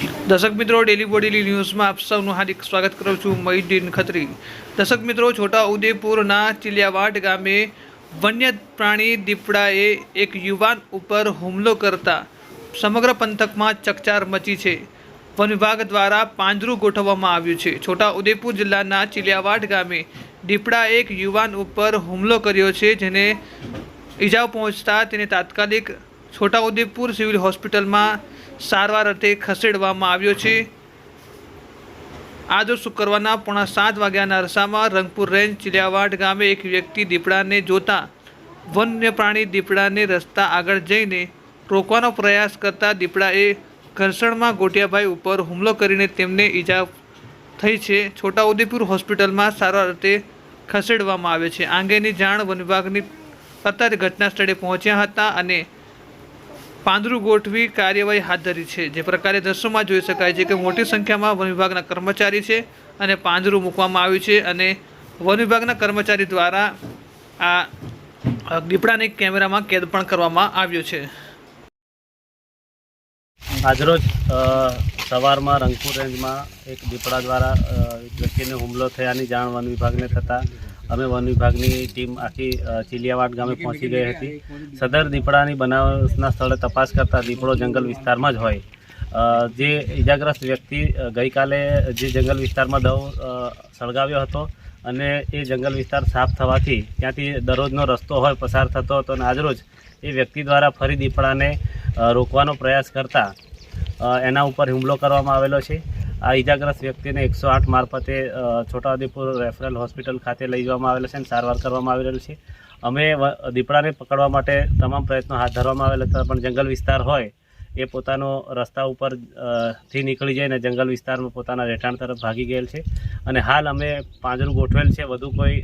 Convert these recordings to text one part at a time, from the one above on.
દર્શક મિત્રો ડેલી બોડેલી ન્યૂઝમાં આપ સૌનું હાર્દિક સ્વાગત કરું છું, મહીદ્દીન ખત્રી. દર્શક મિત્રો છોટા ઉદેપુરના ચિલિયાવાડ ગામે વન્ય પ્રાણી દીપડાએ એક યુવાન ઉપર હુમલો કરતા સમગ્ર પંથકમાં ચકચાર મચી છે. વન વિભાગ દ્વારા પાંજરું ગોઠવવામાં આવ્યું છે. છોટા ઉદેપુર જિલ્લાના ચિલિયાવાડ ગામે દીપડાએ એક યુવાન ઉપર હુમલો કર્યો છે, જેને ઈજાઓ પહોંચતા તેને તાત્કાલિક છોટાઉદેપુર સિવિલ હોસ્પિટલમાં સારવાર અર્થે ખસેડવામાં આવ્યો છે. આજ શુક્રવારના પોણા સાત વાગ્યાના અરસામાં રંગપુર રેન્જ ચિલિયાવાડ ગામે એક વ્યક્તિ દીપડાને જોતા વન્ય પ્રાણી દીપડાને રસ્તા આગળ જઈને રોકવાનો પ્રયાસ કરતા દીપડાએ ઘર્ષણમાં ગોટિયાભાઈ ઉપર હુમલો કરીને તેમને ઈજા થઈ છે. છોટાઉદેપુર હોસ્પિટલમાં સારવાર અર્થે ખસેડવામાં આવે છે. આ અંગેની જાણ વન વિભાગની અત્યારે ઘટના સ્થળે પહોંચ્યા હતા અને પાંદરું ગોઠવી કાર્યવાહી હાથ ધરી છે. જે પ્રકારે દ્રશ્યોમાં જોઈ શકાય છે કે મોટી સંખ્યામાં વન વિભાગના કર્મચારી છે અને પાંજરું મૂકવામાં આવ્યું છે અને વન વિભાગના કર્મચારી દ્વારા આ દીપડાને કેમેરામાં કેદ પણ કરવામાં આવ્યો છે. આજરોજ સવારમાં રંગપુર રેન્જમાં એક દીપડા દ્વારા વ્યક્તિને હુમલો થયાની જાણ વન વિભાગને થતાં અમે વન વિભાગની ટીમ આખી ચીલિયાવાડ ગામે પહોંચી ગઈ હતી. સદર દીપડાની બનાવના સ્થળે તપાસ કરતા દીપડો જંગલ વિસ્તારમાં જ હોય. જે ઇજાગ્રસ્ત વ્યક્તિ ગઈકાલે જે જંગલ વિસ્તારમાં દવ સળગાવ્યો હતો અને એ જંગલ વિસ્તાર સાફ થવાથી ત્યાંથી દરરોજનો રસ્તો હોય પસાર થતો હતો અને આજરોજ એ વ્યક્તિ દ્વારા ફરી દીપડાને રોકવાનો પ્રયાસ કરતા એના ઉપર હુમલો કરવામાં આવેલો છે. આ ઇજાગ્રસ્ત વ્યક્તિને એકસો આઠ મારફતે છોટાઉદેપુર રેફરલ હોસ્પિટલ ખાતે લઈ જવામાં આવેલ છે અને સારવાર કરવામાં આવેલ છે. અમે દીપડાને પકડવા માટે તમામ પ્રયત્નો હાથ ધરવામાં આવેલા હતા, પણ જંગલ વિસ્તાર હોય એ પોતાનો રસ્તા ઉપરથી નીકળી જઈને જંગલ વિસ્તારમાં પોતાના રહેઠાણ તરફ ભાગી ગયેલ છે. અને હાલ અમે પાંજરું ગોઠવેલ છે, વધુ કોઈ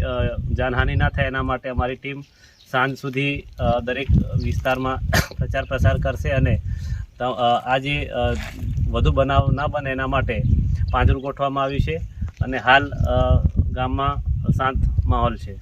જાનહાનિ ના થાય એના માટે અમારી ટીમ સાંજ સુધી દરેક વિસ્તારમાં પ્રચાર પ્રસાર કરશે અને આ જે વધુ બનાવ ના બને એના માટે પાંજરું ગોઠવવામાં આવ્યું છે અને હાલ ગામમાં શાંત માહોલ છે.